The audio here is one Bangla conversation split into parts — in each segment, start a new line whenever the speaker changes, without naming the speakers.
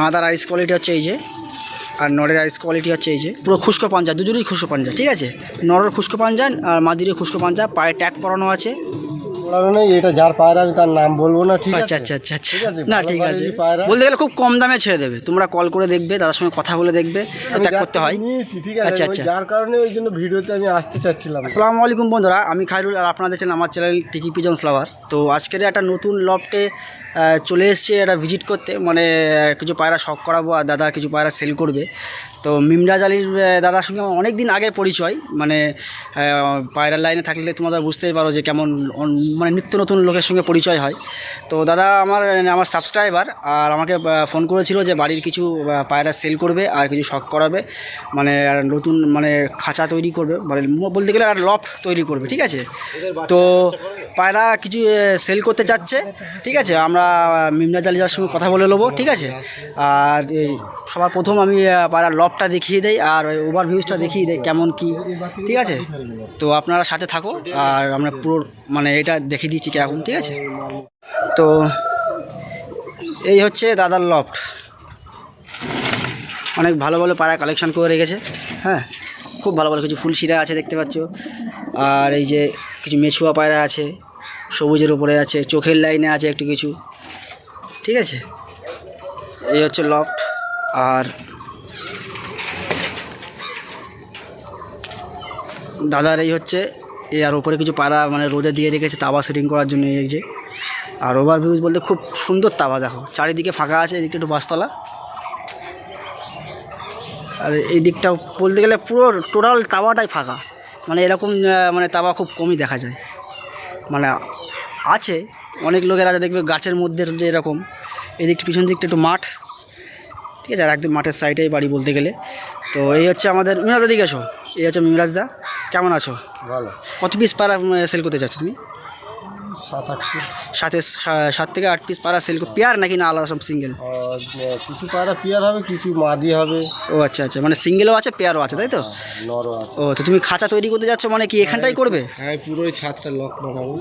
মাদার আইস কোয়ালিটি হচ্ছে এই যে, আর নরের আইস কোয়ালিটি হচ্ছে এই যে। পুরো খুশকো পাঞ্জা দুজনেই খুশকো পাঞ্জা, ঠিক আছে? নরের খুশকো পাঞ্জা আর মাদিরের খুশকো পাঞ্জা, পায়ে ট্যাগ পরানো আছে।
ওরাও নেই এটা যার পায়রা আমি তার নাম বলব না ঠিক
আচ্ছা
আছে?
আচ্ছা আচ্ছা আচ্ছা না ঠিক আছে। বলতে গেলে খুব কম দামে ছেড়ে দেবে। তোমরা কল করে দেখবে দাদার সঙ্গে কথা বলে দেখবে
আমি
করতে হয়।
ঠিক আছে
আচ্ছা, আচ্ছা।
যার কারণে ওই জন্য ভিডিওতে আমি আসতে চাচ্ছিলাম।
আসসালামু আলাইকুম বন্ধুরা আমি খাইরুল আর আপনারা দেখছেন আমার চ্যানেল টিকি পিজন স্লাভার তো আজকের একটা নতুন লফটে চলে এসেছে এটা ভিজিট করতে। মানে কিছু পায়রা শখ করাবো আর দাদা কিছু পায়রা সেল করবে। তো মিমরাজ আলীর দাদার সঙ্গে আমার অনেক দিন আগে পরিচয় মানে পায়রার লাইনে থাকলে তোমরা বুঝতেই পারো যে কেমন মানে নিত্য নতুন লোকের সঙ্গে পরিচয় হয়। তো দাদা আমার আমার সাবস্ক্রাইবার আর আমাকে ফোন করেছিল যে বাড়ির কিছু পায়রা সেল করবে আর কিছু শখ করাবে মানে নতুন মানে খাঁচা তৈরি করবে মানে ম- বলতে গেলে আর লফ তৈরি করবে ঠিক আছে? তো পায়রা কিছু সেল করতে চাচ্ছে ঠিক আছে? আমরা মিমরাজ আলিজার সঙ্গে কথা বলে নেব ঠিক আছে? আর সবার প্রথম আমি পায়রা পায়রার লফটটা দেখিয়ে দেয় আর ওভার ভিউজটা দেখিয়ে দেয় কেমন কি। ঠিক আছে? তো আপনারা সাথে থাকো আর আমরা পুরো মানে এটা দেখিয়ে দিচ্ছি কেমন ঠিক আছে? তো এই হচ্ছে দাদার লফট অনেক ভালো ভালো পায়রা কালেকশন করে রেখেছে হ্যাঁ? খুব ভালো ভালো কিছু ফুল শিরা আছে দেখতে পাচ্ছ। আর এই যে কিছু মেছুয়া পায়রা আছে, সবুজের উপরে আছে, চোখের লাইনে আছে একটু কিছু। ঠিক আছে? এই হচ্ছে লফট আর দাদার এই হচ্ছে এই আর ওপরে কিছু পায়রা মানে রোদে দিয়ে রেখেছে, তাওয়া সেটিং করার জন্য এই যে। আর ওভার ভিউজ বলতে খুব সুন্দর তাওয়া দেখো, চারিদিকে ফাঁকা আছে, এদিকে একটু বাসতলা। আর এই দিকটা বলতে গেলে পুরো টোটাল তাওয়াটাই ফাঁকা। মানে এরকম মানে তাওয়া খুব কমই দেখা যায়। মানে আছে, অনেক লোকের আছে, দেখবে গাছের মধ্যে যে এরকম এদিকটা পিছন দিকটা একটু মাঠ। ঠিক আছে, আর একদম মাঠের সাইডেই বাড়ি বলতে গেলে। তো এই হচ্ছে আমাদের মিমরাজদা দিকে আছো এই হচ্ছে মিমরাজদা কেমন আছো?
ভালো।
কত পিস পাড়া সেল করতে চাচ্ছ তুমি?
সাত আট পিস
সাথে সাত থেকে আট পিস পাড়া সেল পেয়ার নাকি না আলাদা সব সিঙ্গেল
কিছু পায়রা পেয়ার হবে কিছু মাদি হবে।
ও আচ্ছা আচ্ছা মানে সিঙ্গেলও আছে পেয়ারও আছে তাই তো?
নরও আছে।
ও তো তুমি খাঁচা তৈরি করতে যাচ্ছ মানে কি এখানটাই করবে?
হ্যাঁ পুরোই ছাদটা লক বানাবো।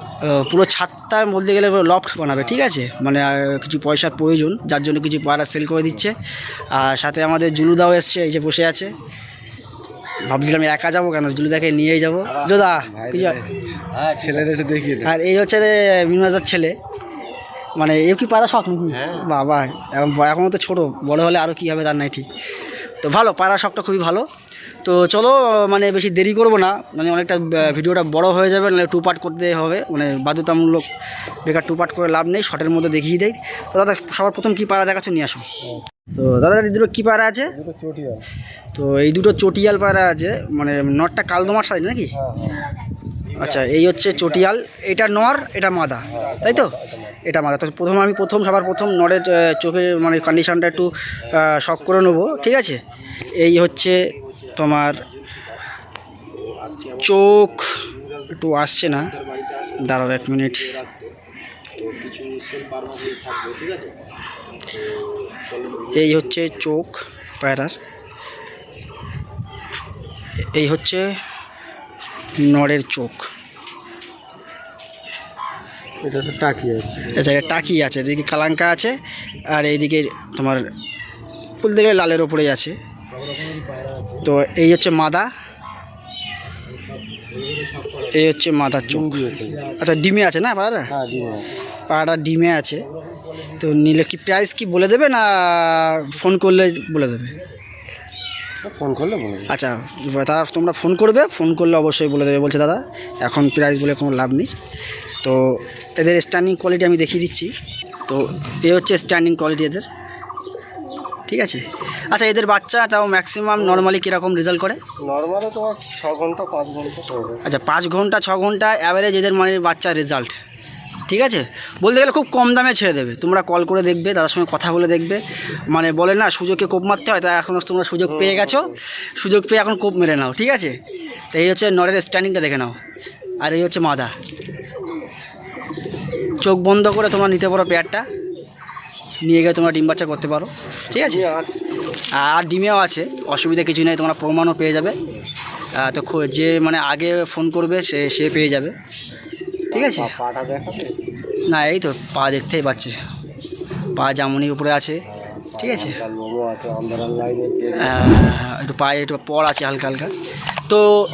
পুরো ছাদটা বলতে গেলে লফট বানাবে ঠিক আছে? মানে কিছু পয়সার প্রয়োজন যার জন্য কিছু পাড়া সেল করে দিচ্ছে। আর সাথে আমাদের জুলুদাও এসছে এই যে বসে আছে। ভাবছিলাম একা যাব কেন? জুলুদাকে নিয়েই যাব। জোদা
ছেলের একটু দেখিয়ে
আর এই হচ্ছে মিনমাজার ছেলে। মানে এ কি পাড়া শখ নাকি?
হ্যাঁ।
বাবা এখন এখনও তো ছোটো বড় হলে আরও কী হবে তার নাই ঠিক। তো ভালো পাড়া শখটা খুবই ভালো। তো চলো মানে বেশি দেরি করব না। মানে অনেকটা ভিডিওটা বড় হয়ে যাবে নাহলে টু পার্ট করতে হবে। মানে বাধ্যতামূলক বেকার টু পার্ট করে লাভ নেই শর্টের মধ্যে দেখিয়ে দেয় তো দাদা সবার প্রথম কী পাড়া দেখাচ্ছ নিয়ে আসো। তো দাদা এই দুটো কী পাড়া আছে? তো এই দুটো চটিয়াল পাড়া আছে মানে নটটা কালদমার সাইজ নাকি?
হ্যাঁ হ্যাঁ।
আচ্ছা এই হচ্ছে চটিয়াল এটা নর এটা মাদা তাই তো? এটা মাদা। তো প্রথম আমি প্রথম সবার প্রথম নরের চোখের মানে কন্ডিশনটা একটু শখ করে নেব ঠিক আছে? এই হচ্ছে তোমার চোখ একটু আসছে না। দাঁড়াও এক মিনিট। এই হচ্ছে চোখ পায়রার। এই হচ্ছে নরের চোখ।
এটা তো টাকি আছে।
আচ্ছা টাকি আছে এদিকে কালাঙ্কা আছে আর এইদিকে তোমার বলতে গেলে লালের ওপরেই আছে। তো এই হচ্ছে মাদা। এই হচ্ছে মাদার চোখ। আচ্ছা ডিমে আছে না পাড়াটা?
হ্যাঁ ডিম আছে।
পাড়াটা ডিমে আছে। তো নিলে কি প্রাইস কি বলে দেবে না ফোন করলে বলে দেবে?
ফোন করলে বলে
আচ্ছা তারা তোমরা ফোন করবে ফোন করলে অবশ্যই বলে দেবে বলছে দাদা এখন প্রাইস বলে কোনো লাভ নেই। তো এদের স্ট্যান্ডিং কোয়ালিটি আমি দেখিয়ে দিচ্ছি। তো এ হচ্ছে স্ট্যান্ডিং কোয়ালিটি এদের। ঠিক আছে? আচ্ছা এদের বাচ্চা তাও ম্যাক্সিমাম নর্মালি কীরকম রেজাল্ট করে?
নর্মালে তোমার ছ ঘণ্টা পাঁচ ঘণ্টা
আচ্ছা পাঁচ ঘণ্টা ছ ঘণ্টা অ্যাভারেজ এদের মানে বাচ্চার রেজাল্ট ঠিক আছে? বলতে গেলে খুব কম দামে ছেড়ে দেবে। তোমরা কল করে দেখবে তাদের সঙ্গে কথা বলে দেখবে। মানে বলে না সুযোগকে কোপ মারতে হয় তাই এখন তোমরা সুযোগ পেয়ে গেছো। সুযোগ পেয়ে এখন কোপ মেরে নাও ঠিক আছে? তো এই হচ্ছে নরের স্ট্যান্ডিংটা দেখে নাও। আর এই হচ্ছে মাদা। চোখ বন্ধ করে তোমরা নিতে পারো পেয়ারটা নিয়ে গিয়ে তোমরা ডিম বাচ্চা করতে পারো। ঠিক আছে? আর ডিমেও আছে। অসুবিধা কিছু নেই তোমরা প্রমাণও পেয়ে যাবে। তো খো- যে মানে আগে ফোন করবে সে সে পেয়ে যাবে। ঠিক আছে? না এই তো পা দেখতেই পাচ্ছে। পা জামনির উপরে আছে। ঠিক আছে? একটু পায়ে একটু পর আছে হালকা হালকা। তো।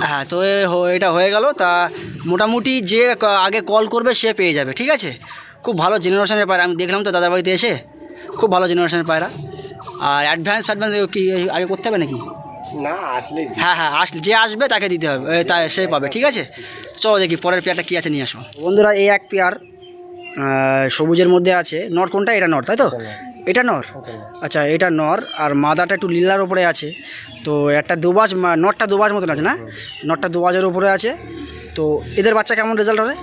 হ্যাঁ তো এটা হয়ে গেল। তা মোটামুটি যে আগে কল করবে সে পেয়ে যাবে। ঠিক আছে? খুব ভালো জেনারেশনের পায়রা। আমি দেখলাম তো দাদার বাড়িতে এসে। খুব ভালো জেনারেশনের পায়রা। আর অ্যাডভান্স ফ্যাডভান্স কি আগে করতে হবে নাকি?
না আসলে
হ্যাঁ হ্যাঁ আস যে আসবে তাকে দিতে হবে তা সে পাবে ঠিক আছে? চলো দেখি পরের পেয়ারটা কী আছে নিয়ে আসো। বন্ধুরা এই এক পেয়ার সবুজের মধ্যে আছে। নর কোনটা? এটা নর তাই তো? এটা নর। আচ্ছা এটা নর আর মাদাটা একটু লীলার ওপরে আছে। তো একটা দুবাজ নটটা দুবাজ মতন আছে না? নটটা দুবাজের ওপরে আছে। তো এদের বাচ্চা কেমন রেজাল্ট হবে?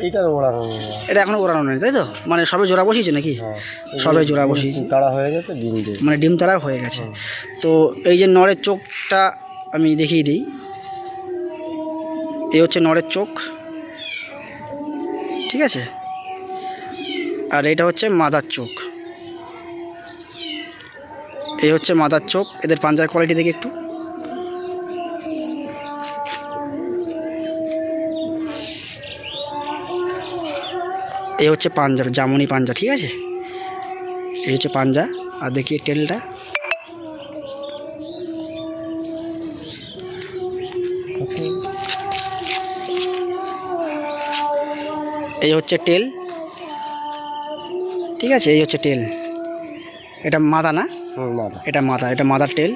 এইটার ওড়ানো
এটা এখনও ওড়ানো নেই তাই তো? মানে সবে জোড়া বসিয়েছে নাকি?
হ্যাঁ
সবে জোড়া বসিয়েছে।
তাড়া হয়ে গেছে ডিম
মানে ডিম তারা হয়ে গেছে। তো এই যে নরের চোখটা আমি দেখিয়ে দিই। এই হচ্ছে নরের চোখ। ঠিক আছে? আর এটা হচ্ছে মাদার চোখ। এই হচ্ছে মাদার চোখ। এদের পাঞ্জার কোয়ালিটি দেখে একটু। এই হচ্ছে পাঞ্জা জামুনি পাঞ্জা ঠিক আছে? এই হচ্ছে পাঞ্জা আর দেখি টেলটা এই হচ্ছে টেল ঠিক আছে? এই হচ্ছে টেল এটা মাদা না?
মাদা।
এটা মাদা এটা মাদার টেল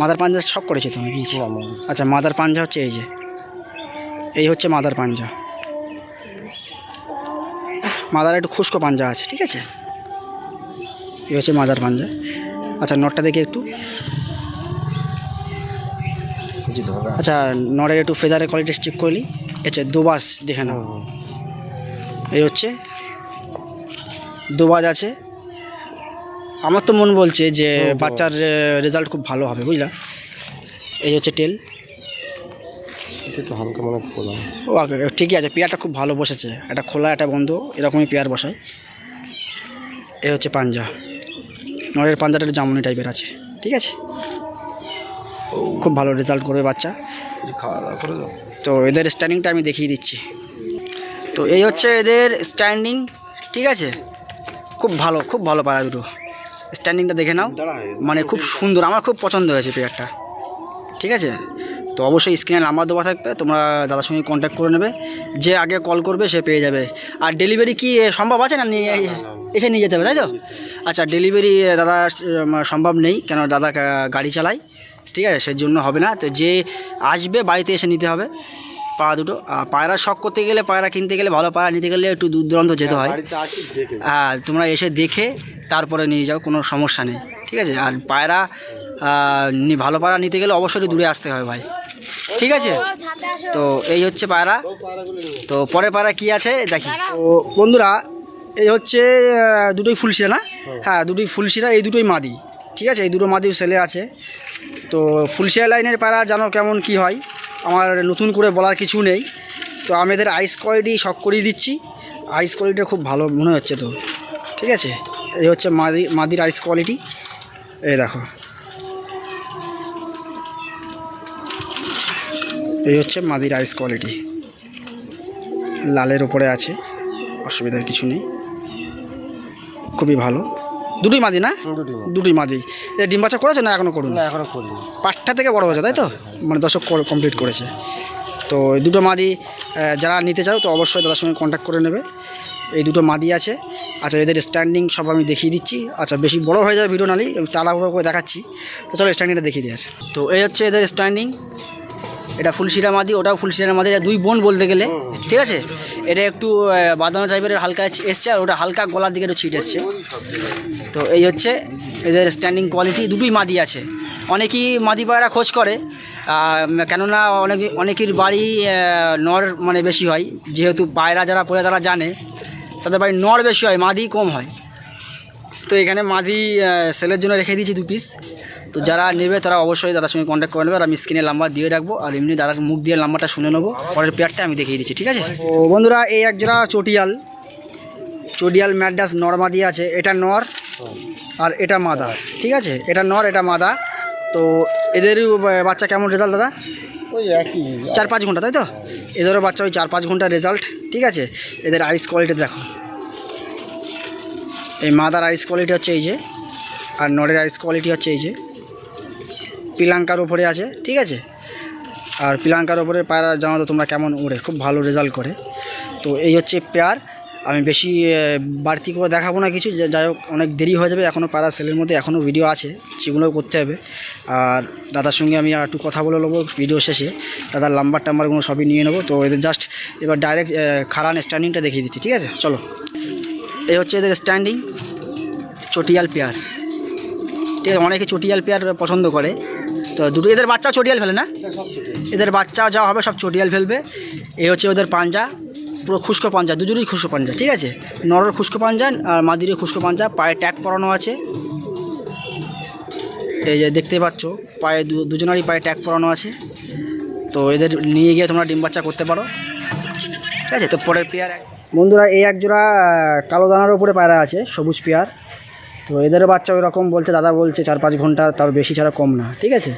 মাদার পাঞ্জা সব করেছে তুমি কি? আচ্ছা মাদার পাঞ্জা হচ্ছে এই যে। এই হচ্ছে মাদার পাঞ্জা। মাদার একটু খুশকো পাঞ্জা আছে ঠিক আছে? এই হচ্ছে মাদার পাঞ্জা। আচ্ছা নটটা দেখি একটু। আচ্ছা নরের একটু ফেদারের কোয়ালিটি চেক করলি আচ্ছা দুবাস দেখে নাও। এই হচ্ছে দুবাজ আছে। আমার তো মন বলছে যে। বাচ্চার রেজাল্ট খুব ভালো হবে বুঝলা? এই হচ্ছে টেল
এটা একটু হালকা মানে খোলা আছে।
ও ঠিকই আছে পেয়ারটা খুব ভালো বসেছে। একটা খোলা একটা বন্ধ এরকমই পেয়ার বসায়। এ হচ্ছে পাঞ্জা। নরের পাঞ্জাটা একটু জামুনি টাইপের আছে ঠিক আছে? খুব ভালো রেজাল্ট করবে বাচ্চা। তো এদের স্ট্যান্ডিংটা আমি দেখিয়ে দিচ্ছি। তো এই হচ্ছে এদের স্ট্যান্ডিং ঠিক আছে? খুব ভালো খুব ভালো পাড়া দুটো। স্ট্যান্ডিংটা দেখে নাও। মানে খুব সুন্দর আমার খুব পছন্দ হয়েছে পেয়ারটা। ঠিক আছে? তো অবশ্যই স্ক্রিনে নাম্বার দেওয়া থাকবে তোমরা দাদার সঙ্গে কন্ট্যাক্ট করে নেবে। যে আগে কল করবে সে পেয়ে যাবে। আর ডেলিভারি কি সম্ভব আছে না নিয়ে এসে নিয়ে যেতে হবে তাই তো? আচ্ছা ডেলিভারি দাদা সম্ভব নেই কেন দাদা গাড়ি চালায়। ঠিক আছে সেই জন্য হবে না। তো যে আসবে বাড়িতে এসে নিতে হবে। পায়রা দুটো আর পায়রা শখ করতে গেলে পায়রা কিনতে গেলে ভালো পায়রা নিতে গেলে একটু দূর দূরান্ত যেতে হয়।
বাড়িতে
হ্যাঁ তোমরা এসে দেখে তারপরে নিয়ে যাও কোনো সমস্যা নেই। ঠিক আছে? আর পায়রা ভালো পায়রা নিতে গেলে অবশ্যই দূরে আসতে হয় ভাই। ঠিক আছে? তো এই হচ্ছে পায়রা। তো পরের পায়রা কি আছে? দেখি। তো বন্ধুরা, এই হচ্ছে দুটোই ফুলশিরা না? হ্যাঁ দুটোই ফুলশিরা, এই দুটোই মাদি। ঠিক আছে? এই দুটো মাদিও সেলে আছে। তো ফুলশিরা লাইনের পায়রা, জানো কেমন কি হয়? আমার নতুন করে বলার কিছু নেই। তো আমি এদের আইস কোয়ালিটি শখ করিয়ে দিচ্ছি। আইস কোয়ালিটিটা খুব ভালো মনে হচ্ছে তো। ঠিক আছে? এই হচ্ছে মাদি, মাদির আইস কোয়ালিটি এই দেখো। এই হচ্ছে মাদির আইস কোয়ালিটি। লালের ওপরে আছে অসুবিধার কিছু নেই। খুবই ভালো। দুটোই মাদি না? দুটোই মাদি। এ ডিম বাচ্চা করেছে না এখনও করুন?
না এখনও করিনি।
পাঁচটা থেকে বড় হয়েছে তাই তো? মানে দশক কমপ্লিট করেছে। তো এই দুটো মাদি যারা নিতে চাও তো অবশ্যই তাদের সঙ্গে কন্ট্যাক্ট করে নেবে। এই দুটো মাদি আছে। আচ্ছা এদের স্ট্যান্ডিং সব আমি দেখিয়ে দিচ্ছি। আচ্ছা বেশি বড় হয়ে যাবে ভিডিও নালি তাড়াহুড়ো করে দেখাচ্ছি। তো চলো স্ট্যান্ডিংটা দেখিয়ে দিই আর। তো এই হচ্ছে এদের স্ট্যান্ডিং এটা ফুলশিরা মাদি, ওটাও ফুলশিরা মাদি দুই বোন বলতে গেলে, ঠিক আছে? এটা একটু বাদানো টাইপের হালকা এসছে, আর ওটা হালকা গলার দিকে একটু ছিট এসছে। তো এই হচ্ছে এদের স্ট্যান্ডিং কোয়ালিটি দুটোই মাদি আছে। অনেকেই মাদি পায়রা খোঁজ করে কেননা অনেক, অনেকের বাড়ি নর মানে বেশি হয়, যেহেতু পায়রা যারা পড়ে তারা জানে, তাদের বাড়ি নর বেশি হয়, মাদি কম হয়। তো এখানে মাদি সেলের জন্য রেখে দিয়েছি দু পিস তো যারা নেবে তারা অবশ্যই দাদার সঙ্গে কন্ট্যাক্ট করে নেবে। আর আমি স্ক্রিনে নাম্বার দিয়ে রাখব। আর এমনি দাদার মুখ দিয়ে নাম্বারটা শুনে নেব। পরের পেয়ারটা আমি দেখিয়ে দিচ্ছি ঠিক আছে? তো বন্ধুরা এই এক জোড়া চটিয়াল। চটিয়াল ম্যাডাস নর্মাদি আছে। এটা নর আর এটা মাদা ঠিক আছে? এটা নর এটা মাদা। তো এদেরও বাচ্চা কেমন রেজাল্ট দাদা?
ওই একই।
চার পাঁচ ঘণ্টা তাই তো? এদেরও বাচ্চা ওই চার পাঁচ ঘণ্টা রেজাল্ট ঠিক আছে? এদের আইস কোয়ালিটি দেখো। এই মাদার আইস কোয়ালিটি হচ্ছে এই যে আর নরের আইস কোয়ালিটি হচ্ছে এই যে। পিলাঙ্কার ওপরে আছে, ঠিক আছে? আর পিলাঙ্কার ওপরে পায়রা জানো তো তোমরা কেমন ওড়ে, খুব ভালো রেজাল্ট করে। তো এই হচ্ছে পেয়ার আমি বেশি বাড়তি করে দেখাবো না কিছু যাই হোক, অনেক দেরি হয়ে যাবে এখনও পায়রা সেলের মধ্যে এখনও ভিডিও আছে, সেগুলোও করতে হবে। আর দাদার সঙ্গে আমি একটু কথা বলে নেব ভিডিও শেষে। দাদার নাম্বার টাম্বারগুলো সবই নিয়ে নেব, তো এদের জাস্ট এবার ডাইরেক্ট খারান স্ট্যান্ডিংটা দেখিয়ে দিচ্ছি, ঠিক আছে? চলো। এই হচ্ছে এদের স্ট্যান্ডিং চটিয়াল পেয়ার ঠিক আছে, অনেকে চটিয়াল পেয়ার পছন্দ করে। তো দুটো এদের বাচ্চাও চটিয়াল ফেলে না? এদের বাচ্চা যা হবে সব চটিয়াল ফেলবে। এই হচ্ছে ওদের পাঞ্জা পুরো খুশকো পাঞ্জা দুজনেই খুশকো পাঞ্জা ঠিক আছে? নরের খুশকো পাঞ্জা আর মাদিরের খুশকো পাঞ্জা পায়ে ট্যাগ পরানো আছে। এই যে দেখতে পাচ্ছ পায়ে দু- দুজনেরই পায়ে ট্যাগ পরানো আছে। তো এদের নিয়ে গিয়ে তোমরা ডিম বাচ্চা করতে পারো। ঠিক আছে? তো পরের পেয়ার বন্ধুরা এই এক জোড়া কালো দানার উপরে পায়রা আছে সবুজ পেয়ার। তো এদেরও বাচ্চা ওই রকম বলছে, দাদা বলছে চার পাঁচ ঘণ্টা তার বেশি ছাড়া কম না, ঠিক আছে?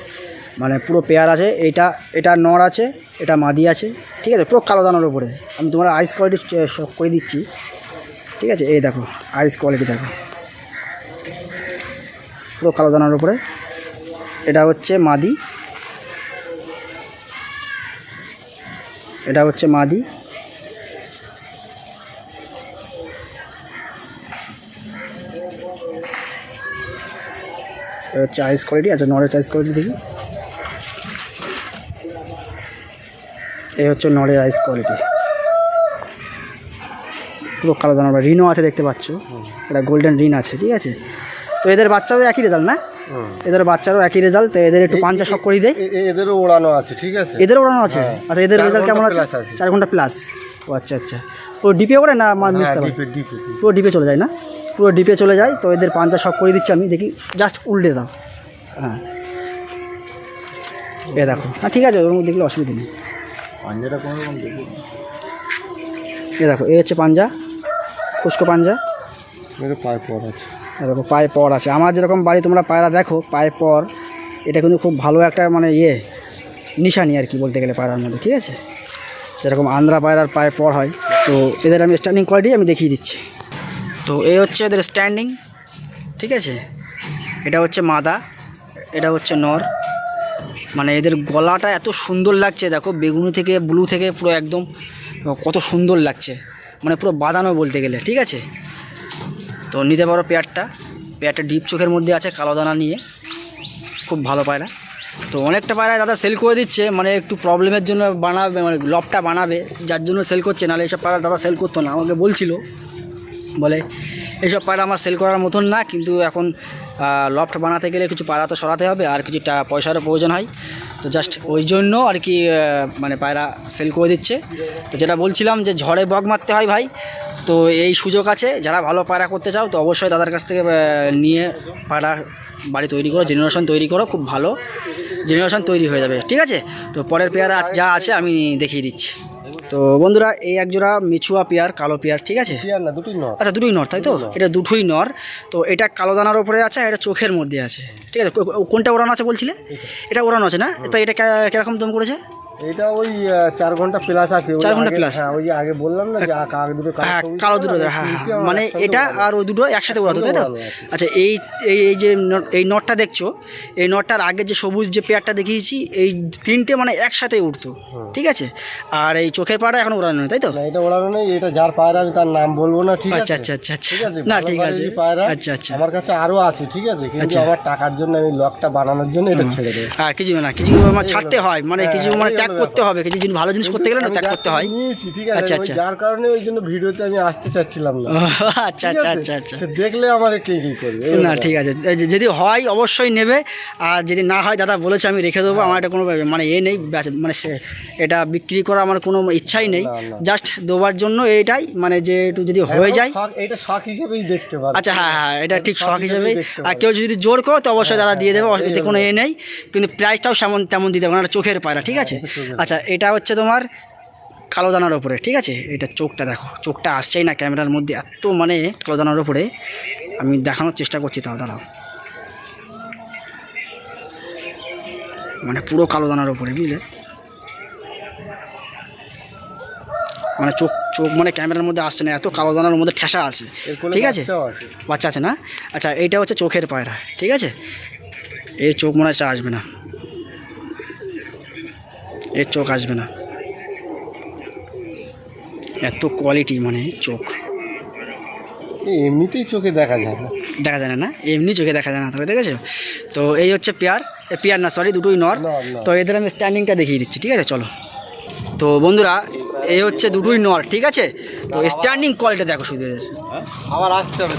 মানে পুরো পেয়ার আছে এটা এটা নর আছে, এটা মাদি আছে, ঠিক আছে? পুরো কালো দানার উপরে। আমি তোমার আইস কোয়ালিটি সব করে দিচ্ছি, ঠিক আছে? এই দেখো আইস কোয়ালিটি দেখো। পুরো কালো দানার উপরে। এটা হচ্ছে মাদি। এটা হচ্ছে মাদি। হচ্ছে আইস কোয়ালিটি আচ্ছা নরের আইস কোয়ালিটি দেখি। এই হচ্ছে নরের আইস কোয়ালিটি পুরো কালো দানা রিনও আছে দেখতে পাচ্ছ। এটা গোল্ডেন রিন আছে ঠিক আছে? তো এদের বাচ্চাও একই রেজাল্ট না? এদের বাচ্চারও একই রেজাল্ট তো এদের একটু পাঞ্চা শখ করে দেয়
এদেরও ওড়ানো আছে ঠিক আছে?
এদের ওড়ানো আছে?
হ্যাঁ।
আচ্ছা এদের রেজাল্ট কেমন আছে? চার ঘণ্টা প্লাস ও আচ্ছা আচ্ছা। ও ডিপে ওড়ে না
হ্যাঁ,
মিশতে। পুরো
ডিপে
চলে যায় না? পুরো ডিপে চলে যায় তো এদের পাঞ্জা সব করে দিচ্ছি আমি দেখি জাস্ট উল্টে দাও। হ্যাঁ। এ দেখো। হ্যাঁ ঠিক আছে ওর মধ্যে দেখলে অসুবিধা নেই।
পাঞ্জাটা কোনো রকম দেখি
এ দেখো এ হচ্ছে পাঞ্জা খুশকো পাঞ্জা।
এটা পায়ে পর আছে।
এ দেখো পায়ে পর আছে। আমার যেরকম বাড়ি তোমরা পায়রা দেখো পায়ে পর এটা কিন্তু খুব ভালো একটা মানে ইয়ে নিশানি আর কি বলতে গেলে পায়রার মধ্যে ঠিক আছে? যেরকম আন্ধ্রা পায়রার পায়ে পর হয় তো এদের আমি স্ট্যান্ডিং কোয়ালিটি আমি দেখিয়ে দিচ্ছি। তো এই হচ্ছে এদের স্ট্যান্ডিং ঠিক আছে? এটা হচ্ছে মাদা, এটা হচ্ছে নর। মানে এদের গলাটা এত সুন্দর লাগছে, দেখো, বেগুনি থেকে, ব্লু থেকে পুরো একদম, কত সুন্দর লাগছে। মানে পুরো বাঁধানো বলতে গেলে, ঠিক আছে? তো নিতে পারো পেয়ারটা। পেয়ারটা ডিপ চোখের মধ্যে আছে, কালো দানা নিয়ে। খুব ভালো পায়রা। তো অনেকটা পায়রা দাদা সেল করে দিচ্ছে মানে একটু প্রবলেমের জন্য বানাবে মানে লবটা বানাবে, যার জন্য সেল করছে, নাহলে এইসব পায়রা দাদা সেল করতো না, আমাকে বলছিল। বলে, এইসব পায়রা আমার সেল করার মতন না, কিন্তু এখন লফট বানাতে গেলে কিছু পায়রা তো সরাতে হবে আর কিছু পয়সারও প্রয়োজন হয়। তো জাস্ট ওই জন্য আর কি মানে পায়রা সেল করে দিচ্ছে। তো যেটা বলছিলাম যে ঝড়ে বগ মারতে হয় ভাই, তো এই সুযোগ আছে। যারা ভালো পায়রা করতে চাও, তো অবশ্যই দাদার কাছ থেকে নিয়ে পায়রা বাড়ি তৈরি করো জেনারেশন তৈরি করো, খুব ভালো জেনারেশন তৈরি হয়ে যাবে। ঠিক আছে? তো পরের পেয়ারা যা আছে আমি দেখিয়ে দিচ্ছি। তো বন্ধুরা এই একজোড়া মিছুয়া পেয়ার কালো পেয়ার ঠিক আছে?
পিয়ার না দুটোই নর।
আচ্ছা দুটোই নর তাই তো? এটা দুটোই নর। তো এটা কালো দানার উপরে আছে এটা চোখের মধ্যে আছে। ঠিক আছে কোনটা ওড়ানো আছে বলছিলে? এটা ওড়ানো আছে না? তো এটা কীরকম দাম করেছে?
এটা ওই চার ঘণ্টা প্লাস আছে।
চার ঘণ্টা?
হ্যাঁ ওই আগে বললাম না যে কাক দুটো কালো
হ্যাঁ কালো দুটো হ্যাঁ হ্যাঁ
আমার
মানে এটা আর ওই দুটো একসাথে ওড়াতো তাই তো? আচ্ছা এই এই যে এই নটটা দেখছ এই নটটার আগে যে সবুজ যে পেয়ারটা দেখিয়েছি এই তিনটে মানে একসাথে উঠতো ঠিক আছে? আর এই চোখের পাড়া এখন ওড়ানো নেই, তাই তো?
এটা ওড়ানো নেই এটা যার পায়রা আমি তার নাম বলব না ঠিক
আচ্ছা
আছে?
আচ্ছা আচ্ছা আচ্ছা
ঠিক আছে
না ঠিক আছে।
পায়রা
আচ্ছা আচ্ছা।
আমার কাছে আরও আছে ঠিক আছে? কিন্তু
আচ্ছা।
আমার টাকার জন্য আমি লকটা বানানোর জন্য এটা ছেড়ে দেবো।
হ্যাঁ কিছু না কিছু মানে ছাড়তে হয় মানে
হ্যাঁ,
কিছু মানে ত্যাগ করতে হবে কিছু জিনিস ভালো জিনিস করতে গেলে না ত্যাগ করতে হয়।
ঠিক আছে
আচ্ছা, আচ্ছা।
যার কারণে ওই জন্য ভিডিওতে আমি আসতে চাচ্ছিলাম না।
আচ্ছা আচ্ছা আচ্ছা আচ্ছা।
দেখলে আমার কে কি করবে
না ঠিক আছে। যদি হয় অবশ্যই নেবে আর যদি না হয় দাদা বলেছে আমি রেখে দেবো আমার এটা কোনো মানে এ নেই মানে এটা বিক্রি করা আমার কোনো ইচ্ছাই নেই। জাস্ট দেওয়ার জন্য এইটাই মানে যে একটু যদি হয়ে যায়
এটা শখ হিসেবেই দেখতে পারে।
আচ্ছা হ্যাঁ হ্যাঁ এটা ঠিক
শখ
শখ হিসেবে
হিসেবেই
আর কেউ যদি জোর করো তো অবশ্যই দাদা দিয়ে দেবে
হ্যাঁ,
এতে কোনো এ নেই। কিন্তু প্রাইসটাও সেমন তেমন দিতে হবে না চোখের পায়রা ঠিক আছে। আচ্ছা এটা হচ্ছে তোমার কালো দানার ওপরে ঠিক আছে? এটা চোখটা দেখো চোখটা আসছেই না ক্যামেরার মধ্যে এত মানে কালো দানার ওপরে আমি দেখানোর চেষ্টা করছি তাও দাঁড়াও। মানে পুরো কালো দানার ওপরে বুঝলে? মানে চোখ চোখ মানে ক্যামেরার মধ্যে আসছে না এত কালো দানার মধ্যে ঠেসা আছে ঠিক আছে? বাচ্চা আছে না? আচ্ছা এইটা হচ্ছে চোখের পায়রা ঠিক আছে? এর চোখ মনে হচ্ছে আসবে না। এর চোখ আসবে না। এত কোয়ালিটি মানে চোখ।
এমনিতেই চোখে দেখা যায় না।
দেখা যায় না না? এমনি চোখে দেখা যায় না তবে দেখেছ? তো এই হচ্ছে পেয়ার। এ পেয়ার না সরি দুটোই নর। তো এদের আমি স্ট্যান্ডিংটা দেখিয়ে দিচ্ছি ঠিক আছে? চলো। তো বন্ধুরা এই হচ্ছে দুটোই নর ঠিক আছে? তো স্ট্যান্ডিং কোয়ালিটি দেখো শুধু এদের।
আবার আসতে হবে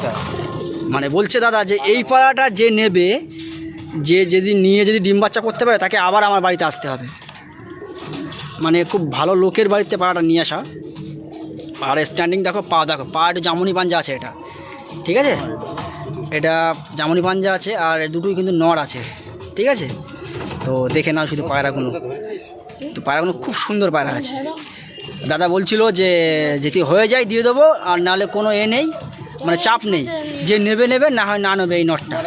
মানে বলছে দাদা যে এই পাড়াটা যে নেবে যে যদি নিয়ে যদি ডিম বাচ্চা করতে পারে তাকে আবার আমার বাড়িতে আসতে হবে। মানে খুব ভালো লোকের বাড়িতে পাড়াটা নিয়ে আসা। আর স্ট্যান্ডিং দেখো, পা দেখো, পা একটু জামুনি পাঞ্জা আছে এটা। ঠিক আছে? এটা জামুনি পাঞ্জা আছে আর দুটোই কিন্তু নর আছে। ঠিক আছে? তো দেখে নাও শুধু পায়রাগুলো। তো পায়রাগুলো খুব সুন্দর পায়রা আছে। দাদা বলছিল যে, যদি হয়ে যায় দিয়ে দেবো, আর নাহলে কোনো এ নেই মানে চাপ নেই। যে নেবে নেবে, না হয় না নেবে এই নটটা।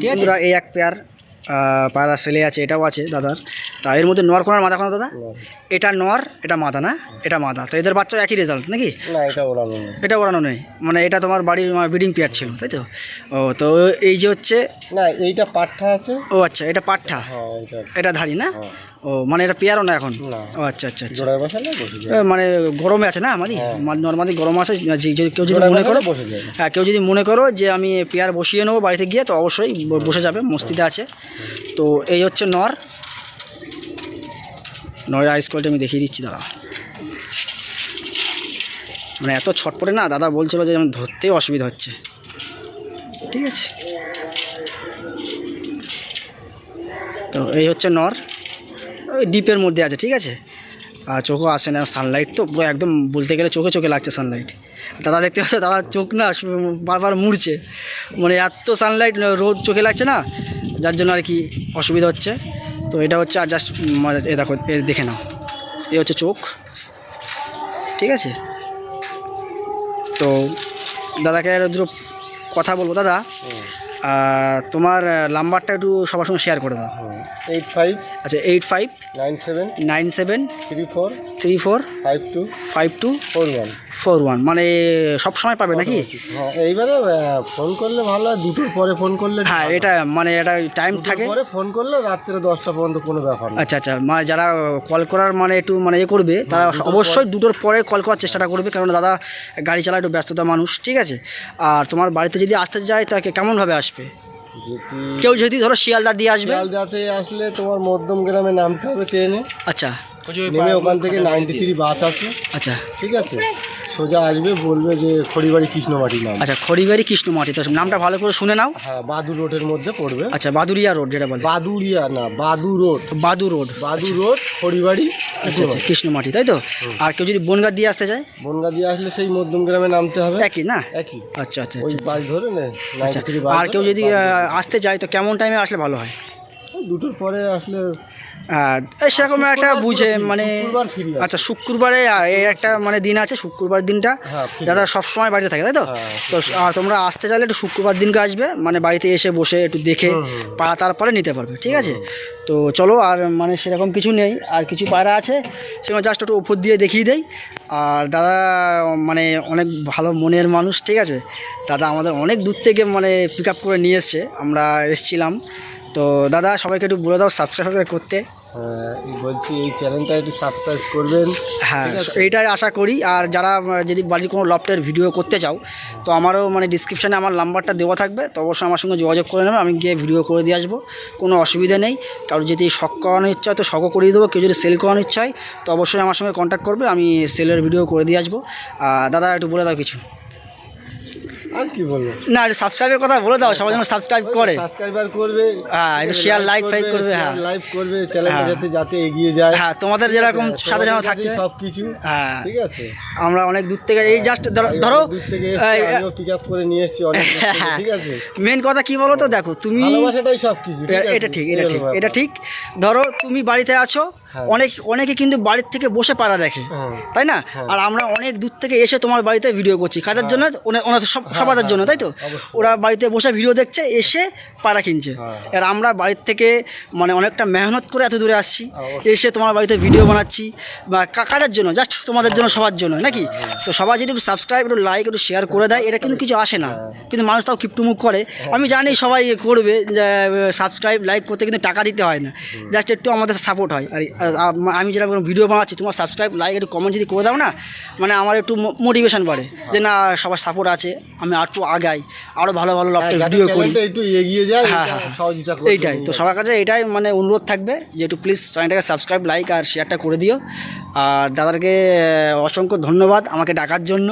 ঠিক আছে? এই এক পেয়ার। পায়রা সেলে আছে এটাও আছে দাদার। তা এর মধ্যে নর কোনার মাথা কোনো দাদা? এটা নর এটা মাদা না? এটা মাদা তো এদের বাচ্চা একই রেজাল্ট নাকি?
না এটা ওড়ানো
এটা ওড়ানো নেই। মানে এটা তোমার বাড়ির ব্রিডিং পেয়ার ছিল তাই তো? ও তো এই যে হচ্ছে
না এইটা পাঠা আছে।
ও আচ্ছা এটা পাঠা
হ্যাঁ এটা
এটা ধারি না?
হ্যাঁ।
ও মানে এটা পেয়ারও না এখন? ও আচ্ছা আচ্ছা আচ্ছা।
জোড়ায় বসালে বসে যায়।
মানে গরমে আছে না আমারই?
হ্যাঁ।
নর্মালি গরম আছে যে- যে- কেউ যদি
জোড়ায়
মনে করো
বসালে বসে যায়।
হ্যাঁ কেউ যদি মনে করো যে আমি পেয়ার বসিয়ে নেব বাড়িতে গিয়ে তো অবশ্যই ব- বসে যাবে মস্তিতে আছে। তো এই হচ্ছে নর। নয়ের আইস কোয়ালিটি আমি দেখিয়ে দিচ্ছি দাদা মানে এত ছটপটে না দাদা বলছিল যে আমার ধরতেই অসুবিধা হচ্ছে। ঠিক আছে। তো এই হচ্ছে নর। ওই ডিপের মধ্যে আছে, ঠিক আছে? আর চোখও আসে না সানলাইট তো পুরো একদম বলতে গেলে চোখে চোখে লাগছে সানলাইট দাদা দেখতে পাচ্ছ, দাদা চোখ না বারবার মুড়ছে। মানে এত সানলাইট রোদ চোখে লাগছে না, যার জন্য আর কি অসুবিধা হচ্ছে। তো এটা হচ্ছে, আর জাস্ট এ দেখো, এ দেখে নাও। এ হচ্ছে চোখ। ঠিক আছে? তো দাদাকে আর দুটো কথা বলব। দাদা তোমার নাম্বারটা একটু সবার সঙ্গে শেয়ার করে দাও।
এইট ফাইভ
আচ্ছা eight five
nine seven
nine seven
three four
three four
five two
five two
four one
four one মানে সব সময় পাবে নাকি?
হ্যাঁ এইবারে ফোন করলে ভালো হয় দুটোর পরে ফোন করলে
হ্যাঁ এটা মানে এটা টাইম থাকে।
পরে ফোন করলে রাত্রে দশটা পর্যন্ত কোনো ব্যাপার
আচ্ছা আচ্ছা মানে যারা কল করার মানে একটু মানে ইয়ে করবে তারা অবশ্যই দুটোর পরে কল করার চেষ্টাটা করবে কারণ দাদা গাড়ি চালায় একটু ব্যস্ততা মানুষ ঠিক আছে? আর তোমার বাড়িতে যদি আসতে যায় তাকে কেমনভাবে আসবে?
যদি
কেউ যদি ধরো শিয়ালদা দিয়ে আসবে?
শিয়ালদাতে আসলে তোমার মধ্যম গ্রামে নামতে হবে ট্রেনে।
আচ্ছা।
নেমে ওখান থেকে নাইনটি থ্রি বাস আছে।
আচ্ছা।
ঠিক আছে? সোজা আসবে বলবে যে খড়িবাড়ি কৃষ্ণবাড়ি নাম।
আচ্ছা খড়িবাড়ি কৃষ্ণমাটি তো নামটা ভালো করে শুনে নাও।
হ্যাঁ বাদু রোডের মধ্যে পড়বে।
আচ্ছা বাদুরিয়া রোড যেটা বলে।
বাদুরিয়া না Badu road.
Badu road
Badu road Kharibari
আচ্ছা আচ্ছা কৃষ্ণমাটি। তাই তো? আর কেউ যদি বনগা দিয়ে আসতে চায়?
বনগা দিয়ে আসলে সেই মধ্যম গ্রামে নামতে হবে।
একই না?
একই।
আচ্ছা আচ্ছা
ওই
আচ্ছা।
বাস ধরে নে
আচ্ছা আর কেউ যদি আসতে চায় তো কেমন টাইমে আসলে ভালো হয়?
দুটোর পরে আসলে
সেরকম একটা বুঝে মানে। আচ্ছা শুক্রবারে একটা মানে দিন আছে শুক্রবার দিনটা।
হ্যাঁ
দাদা সব সময় বাড়িতে থাকে তাই তো?
হ্যাঁ,
তো আর তোমরা আসতে চাইলে একটু শুক্রবার দিনকে আসবে মানে বাড়িতে এসে বসে একটু দেখে। পাড়া তারপরে নিতে পারবে ঠিক আছে? তো চলো আর মানে সেরকম কিছু নেই আর কিছু পায়রা আছে সেগুলো জাস্ট একটু উপর দিয়ে দেখিয়ে দেই। আর দাদা মানে অনেক ভালো মনের মানুষ ঠিক আছে? দাদা আমাদের অনেক দূর থেকে মানে পিক আপ করে নিয়ে এসছে আমরা এসছিলাম। তো দাদা সবাইকে একটু বলে দাও সাবস্ক্রাইব করতে।
হ্যাঁ, বলছি এই চ্যানেলটা একটু সাবস্ক্রাইব করবেন।
হ্যাঁ এইটাই আশা করি। আর যারা যদি বাড়ির কোনো লফটের ভিডিও করতে চাও তো আমারও মানে ডিসক্রিপশানে আমার নাম্বারটা দেওয়া থাকবে। তো অবশ্যই আমার সঙ্গে যোগাযোগ করে নেবে আমি গিয়ে ভিডিও করে দিয়ে আসব। কোনো অসুবিধা নেই। কারও যদি শখ করানোর ইচ্ছা হয় তো শখও করিয়ে দেবো। কেউ যদি সেল করানোর ইচ্ছা হয় তো অবশ্যই আমার সঙ্গে কন্ট্যাক্ট করবে। আমি সেলের ভিডিও করে দিয়ে আসব। আর দাদা একটু বলে দাও কিছু।
আর কি বলব?
না সাবস্ক্রাইবের কথা বলে দাও সবাই যেন সাবস্ক্রাইব করে।
সাবস্ক্রাইবার করবে
হ্যাঁ, একটু ফাইক করবে, হ্যাঁ।
করবে চ্যানেলটা
হ্যাঁ।
যাতে যাতে এগিয়ে যায়।
হ্যাঁ তোমাদের যেরকম সাথে যেন থাকে।
সব কিছু
হ্যাঁ।
ঠিক আছে।
আমরা অনেক দূর থেকে এই জাস্ট ধরো
অনেক দূর থেকে এসছি,
এই,
আমিও পিক আপ করে নিয়ে এসেছি অনেক ঠিক আছে?
মেন কথা কি বলো তো দেখো তুমি
ভালোবাসাটাই সব কিছু
এটা ঠিক এটা ঠিক এটা ঠিক। ধরো তুমি বাড়িতে আছো
হ্যাঁ।
অনেক অনেকে কিন্তু বাড়ির থেকে বসে পাড়া দেখে
হ্যাঁ।
তাই না? আর আমরা অনেক দূর থেকে এসে তোমার বাড়িতে ভিডিও করছি। কাদের জন্য ওনার সব সবাদের জন্য তাই তো? ওরা বাড়িতে বসে ভিডিও দেখছে এসে পাড়া কিনছে।
হ্যাঁ।
আর আমরা বাড়ির থেকে মানে অনেকটা মেহনত করে এত দূরে আসছি। এসে তোমার বাড়িতে ভিডিও বানাচ্ছি। বা কা- কাদের জন্য? জাস্ট তোমাদের জন্য সবার জন্য নাকি? তো সবাই যদি একটু সাবস্ক্রাইব একটু লাইক একটু শেয়ার করে দেয় এটা কিন্তু কিছু আসে না। কিন্তু মানুষ তাও কিপটুমুখ করে। আমি জানি সবাই করবে যে সাবস্ক্রাইব লাইক করতে কিন্তু টাকা দিতে হয় না। জাস্ট একটু আমাদের সাপোর্ট হয়। আর আর আমি যেটা কোনো ভিডিও বানাচ্ছি তোমার সাবস্ক্রাইব লাইক একটু কমেন্ট যদি করে দাও না মানে আমার একটু মোটিভেশন বাড়ে। যে না সবার সাপোর্ট আছে আমি আর একটু আগাই। আরও ভালো ভালো
হ্যাঁ,
ভিডিও করি।
একটু এগিয়ে যায়
হ্যাঁ, হ্যাঁ।
সহযোগিতা
এইটাই। তো সবার কাছে এটাই মানে অনুরোধ থাকবে যে একটু প্লিজ চ্যানেলটাকে সাবস্ক্রাইব লাইক আর শেয়ারটা করে দিও। আর দাদাকে অসংখ্য ধন্যবাদ আমাকে ডাকার জন্য।